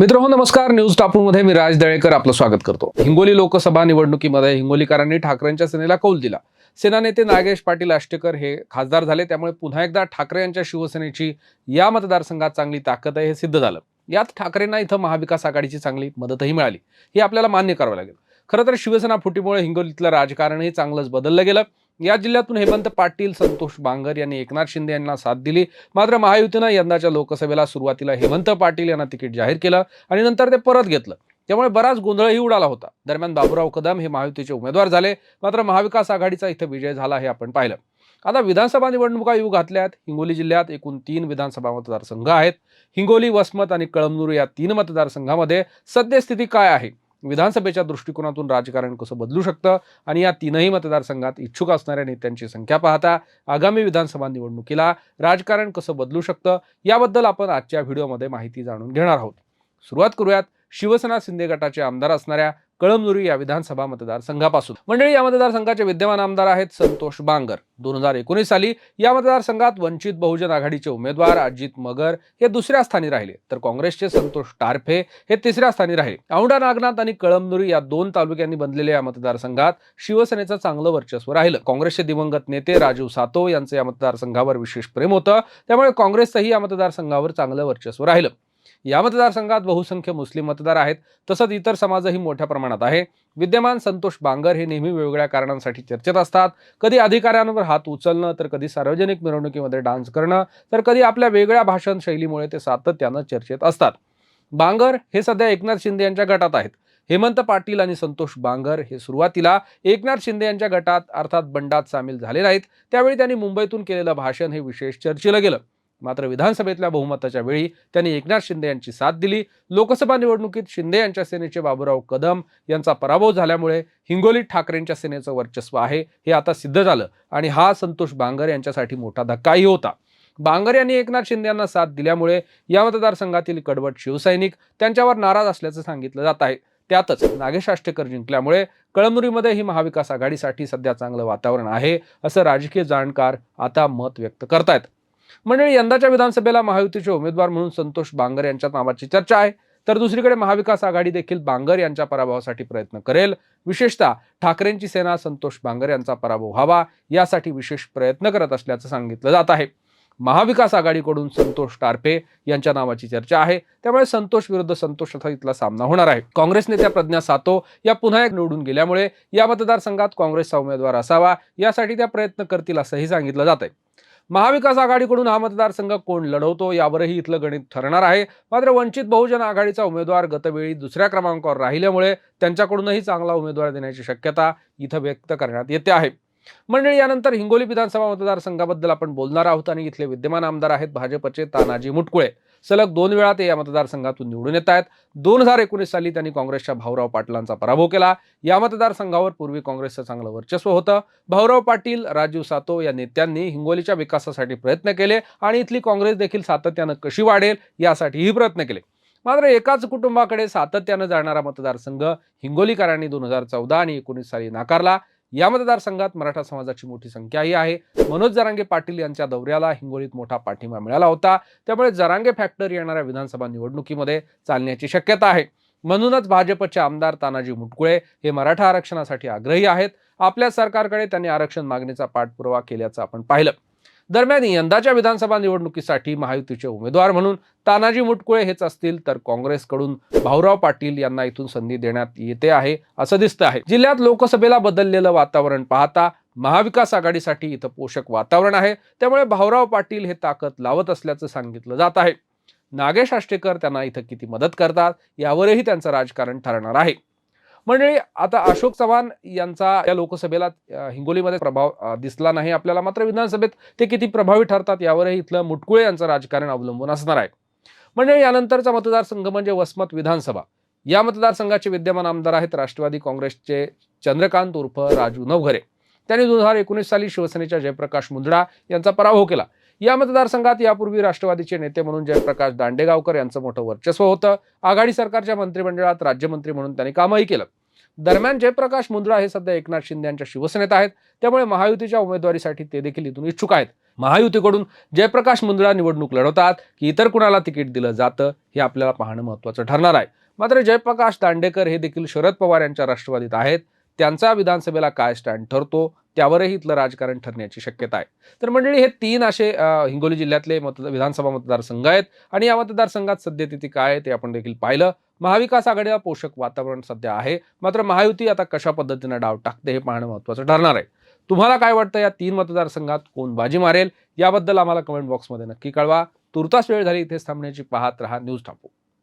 मित्रांनो नमस्कार. न्यूज टापूमध्ये मी राज दळेकर आपलं स्वागत करतो. हिंगोली लोकसभा निवडणुकीमध्ये हिंगोलीकरांनी ठाकरेंच्या सेनेला कौल दिला. सेना नेते नागेश पाटील आष्टेकर हे खासदार झाले. त्यामुळे पुन्हा एकदा ठाकरे यांच्या शिवसेनेची या मतदारसंघात चांगली ताकद आहे हे सिद्ध झालं. यात ठाकरेंना इथं महाविकास आघाडीची चांगली मदतही मिळाली. हे आपल्याला मान्य करावं लागेल. खरं तर शिवसेना फुटीमुळे हिंगोलीतलं राजकारणही चांगलंच बदललं गेलं. या जिल्ह्यातून हेमंत पाटील संतोष बांगर यांनी एकनाथ शिंदे यांना साथ दिली. मात्र महायुतीनं यंदाच्या लोकसभेला सुरुवातीला हेमंत पाटील यांना तिकीट जाहीर केलं आणि नंतर ते परत घेतलं. त्यामुळे बराच गोंधळही उडाला होता. दरम्यान बाबूराव कदम हे महायुतीचे उमेदवार झाले. मात्र महाविकास आघाडीचा इथं विजय झाला हे आपण पाहिलं. आता विधानसभा निवडणुका येऊ घातल्यात. हिंगोली जिल्ह्यात एकूण तीन विधानसभा मतदारसंघ आहेत. हिंगोली वसमत आणि कळमनुर या तीन मतदारसंघामध्ये सद्यस्थिती काय आहे? विधानसभेच्या दृष्टिकोनातून राजकारण कसं बदलू शकतं? आणि या तीनही मतदारसंघात इच्छुक असणाऱ्या नेत्यांची संख्या पाहता आगामी विधानसभा निवडणुकीला राजकारण कसं बदलू शकतं? याबद्दल आपण आजच्या व्हिडिओमध्ये माहिती जाणून घेणार आहोत. सुरुवात करूयात शिवसेना शिंदे गटाचे आमदार असणाऱ्या कळमनुरी या विधानसभा मतदारसंघापासून. मंडळी या मतदारसंघाचे विद्यमान आमदार आहेत संतोष बांगर. दोन हजार एकोणीस साली या मतदारसंघात वंचित बहुजन आघाडीचे उमेदवार अजित मगर हे दुसऱ्या स्थानी राहिले. तर काँग्रेसचे संतोष टारफे हे तिसऱ्या स्थानी राहिले. औंढा नागनाथ आणि कळमनुरी या दोन तालुक्यांनी बनलेल्या या मतदारसंघात शिवसेनेचं चांगलं वर्चस्व राहिलं. काँग्रेसचे दिवंगत नेते राजीव सातो यांचं या मतदारसंघावर विशेष प्रेम होतं. त्यामुळे काँग्रेसचंही या मतदारसंघावर चांगलं वर्चस्व राहिलं. या मतदारसंघात बहुसंख्य मुस्लिम मतदार आहेत तसंच इतर समाजही मोठ्या प्रमाणात आहे. विद्यमान संतोष बांगर हे नेहमी वेगवेगळ्या कारणांसाठी चर्चेत असतात. कधी अधिकाऱ्यांवर हात उचलणं तर कधी सार्वजनिक मिरवणुकीमध्ये डान्स करणं तर कधी आपल्या वेगळ्या भाषण शैलीमुळे ते सातत्यानं चर्चेत असतात. बांगर हे सध्या एकनाथ शिंदे यांच्या गटात आहेत. हेमंत पाटील आणि संतोष बांगर हे सुरुवातीला एकनाथ शिंदे यांच्या गटात अर्थात बंडात सामील झाले नाहीत त्यावेळी त्यांनी मुंबईतून केलेलं भाषण हे विशेष चर्चेला गेलं. मात्र विधानसभेतल्या बहुमताच्या वेळी त्यांनी एकनाथ शिंदे यांची साथ दिली. लोकसभा निवडणुकीत शिंदे यांच्या सेनेचे बाबूराव कदम यांचा पराभव झाल्यामुळे हिंगोलीत ठाकरेंच्या सेनेचं वर्चस्व आहे हे आता सिद्ध झालं. आणि हा संतोष बांगर यांच्यासाठी मोठा धक्काही होता. बांगर यांनी एकनाथ शिंदे यांना साथ दिल्यामुळे या मतदारसंघातील कडवट शिवसैनिक त्यांच्यावर नाराज असल्याचं सांगितलं जात आहे. त्यातच नागेश आष्टेकर जिंकल्यामुळे कळमनुरीमध्ये ही महाविकास आघाडीसाठी सध्या चांगलं वातावरण आहे असं राजकीय जाणकार आता मत व्यक्त करतायत. मंडळी यंदाच्या विधानसभेला महायुतीचे उमेदवार म्हणून संतोष बांगर यांच्या नावाची चर्चा आहे. तर दुसरीकडे महाविकास आघाडी देखील बांगर यांच्या पराभवासाठी प्रयत्न करेल. विशेषतः ठाकरेंची सेना संतोष बांगर यांचा पराभव व्हावा यासाठी विशेष प्रयत्न करत असल्याचं सांगितलं जात आहे. महाविकास आघाडीकडून संतोष टारपे यांच्या नावाची चर्चा आहे. त्यामुळे संतोष विरुद्ध संतोष असा इथला सामना होणार आहे. काँग्रेस नेत्या प्रज्ञा सातो या पुन्हा एक निवडून गेल्यामुळे या मतदारसंघात काँग्रेसचा उमेदवार असावा यासाठी त्या प्रयत्न करतील असंही सांगितलं जात आहे महाविकास आघाडीकडून हा मतदारसंघ कोण लढवतो यावरही इथलं गणित ठरणार आहे. मात्र वंचित बहुजन आघाडीचा उमेदवार गतवेळी दुसऱ्या क्रमांकावर राहिल्यामुळे त्यांच्याकडूनही चांगला उमेदवार देण्याची शक्यता इथं व्यक्त करण्यात येते आहे. मंडळी यानंतर हिंगोली विधानसभा मतदारसंघाबद्दल आपण बोलणार आहोत आणि इथले विद्यमान आमदार आहेत भाजपचे तानाजी मुटकुळे. सलग दोन वेळा ते या मतदारसंघातून निवडून येत आहेत. दोन हजार एकोणीस साली त्यांनी काँग्रेसच्या भाऊराव पाटलांचा पराभव केला. या मतदारसंघावर पूर्वी काँग्रेसचं चांगलं वर्चस्व होतं. भाऊराव पाटील राजीव सातो या नेत्यांनी हिंगोलीच्या विकासासाठी प्रयत्न केले आणि इथली काँग्रेस देखील सातत्यानं कशी वाढेल यासाठीही प्रयत्न केले. मात्र एकाच कुटुंबाकडे सातत्यानं जाणारा मतदारसंघ हिंगोलीकरांनी दोन हजार चौदा आणि एकोणीस साली नाकारला. या मतदारसंघात मराठा समाजाची मोठी संख्याही आहे. मनोज जरांगे पाटील यांच्या दौऱ्याला हिंगोलीत मोठा पाठिंबा मिळाला होता. त्यामुळे जरांगे फॅक्टर येणाऱ्या विधानसभा निवडणुकीमध्ये चालण्याची शक्यता आहे. म्हणूनच भाजपचे आमदार तानाजी मुटकुळे हे मराठा आरक्षणासाठी आग्रही आहेत. आपल्या सरकारकडे त्यांनी आरक्षण मागणीचा पाठपुरावा केल्याचं आपण पाहिलं. दरम्यान यंदाच्या विधानसभा निवडणुकीसाठी महायुतीचे उमेदवार म्हणून तानाजी मुटकुळे हेच असतील तर काँग्रेसकडून भाऊराव पाटील यांना इथून संधी देण्यात येते आहे असं दिसतं आहे. जिल्ह्यात लोकसभेला बदललेलं वातावरण पाहता महाविकास आघाडीसाठी इथं पोषक वातावरण आहे. त्यामुळे भाऊराव पाटील हे ताकद लावत असल्याचं सांगितलं जात आहे. नागेश आष्टेकर त्यांना इथं किती मदत करतात यावरही त्यांचं राजकारण ठरणार आहे. मंडळी आता अशोक चव्हाण यांचा या लोकसभेला हिंगोलीमध्ये प्रभाव दिसला नाही आपल्याला. मात्र विधानसभेत ते किती प्रभावी ठरतात यावरही इथलं मुटकुळे यांचं राजकारण अवलंबून असणार आहे. मंडळी यानंतरचा मतदारसंघ म्हणजे वसमत विधानसभा. या मतदारसंघाचे विद्यमान आमदार आहेत राष्ट्रवादी काँग्रेसचे चंद्रकांत उर्फ राजू नवघरे. त्यांनी दोन हजार एकोणीस साली शिवसेनेच्या जयप्रकाश मुंदडा यांचा पराभव केला. या मतदारसंघात यापूर्वी राष्ट्रवादीचे नेते म्हणून जयप्रकाश दांडेगावकर यांचं मोठं वर्चस्व होतं. आघाडी सरकारच्या मंत्रिमंडळात राज्यमंत्री म्हणून त्यांनी कामही केलं. दरम्यान जयप्रकाश मुंद्रा हे सध्या एकनाथ शिंदे यांच्या शिवसेनेत आहेत. त्यामुळे महायुतीच्या उमेदवारीसाठी ते देखील इथून इच्छुक आहेत. महायुतीकडून जयप्रकाश मुंद्रा निवडणूक लढवतात की इतर कुणाला तिकीट दिलं जातं हे आपल्याला पाहणं महत्त्वाचं ठरणार आहे. मात्र जयप्रकाश दांडेकर हे देखील शरद पवार यांच्या राष्ट्रवादीत आहेत. त्यांचा विधानसभेला काय स्टँड ठरतो त्यावरही इथलं राजकारण ठरण्याची शक्यता आहे. तर मंडळी हे तीन असे हिंगोली जिल्ह्यातले मत विधानसभा मतदारसंघ आहेत आणि या मतदारसंघात सद्यस्थिती काय आहे ते आपण देखील पाहिलं. महाविकास आघाडीला पोषक वातावरण सध्या आहे मात्र महायुती आता कशा पद्धतीनं डाव टाकते हे पाहणं महत्त्वाचं ठरणार आहे. तुम्हाला काय वाटतं या तीन मतदारसंघात कोण बाजी मारेल? याबद्दल आम्हाला कमेंट बॉक्समध्ये नक्की कळवा. तुर्तास वेळ झाली इथेच थांबण्याची पाहत रहा न्यूज टाकू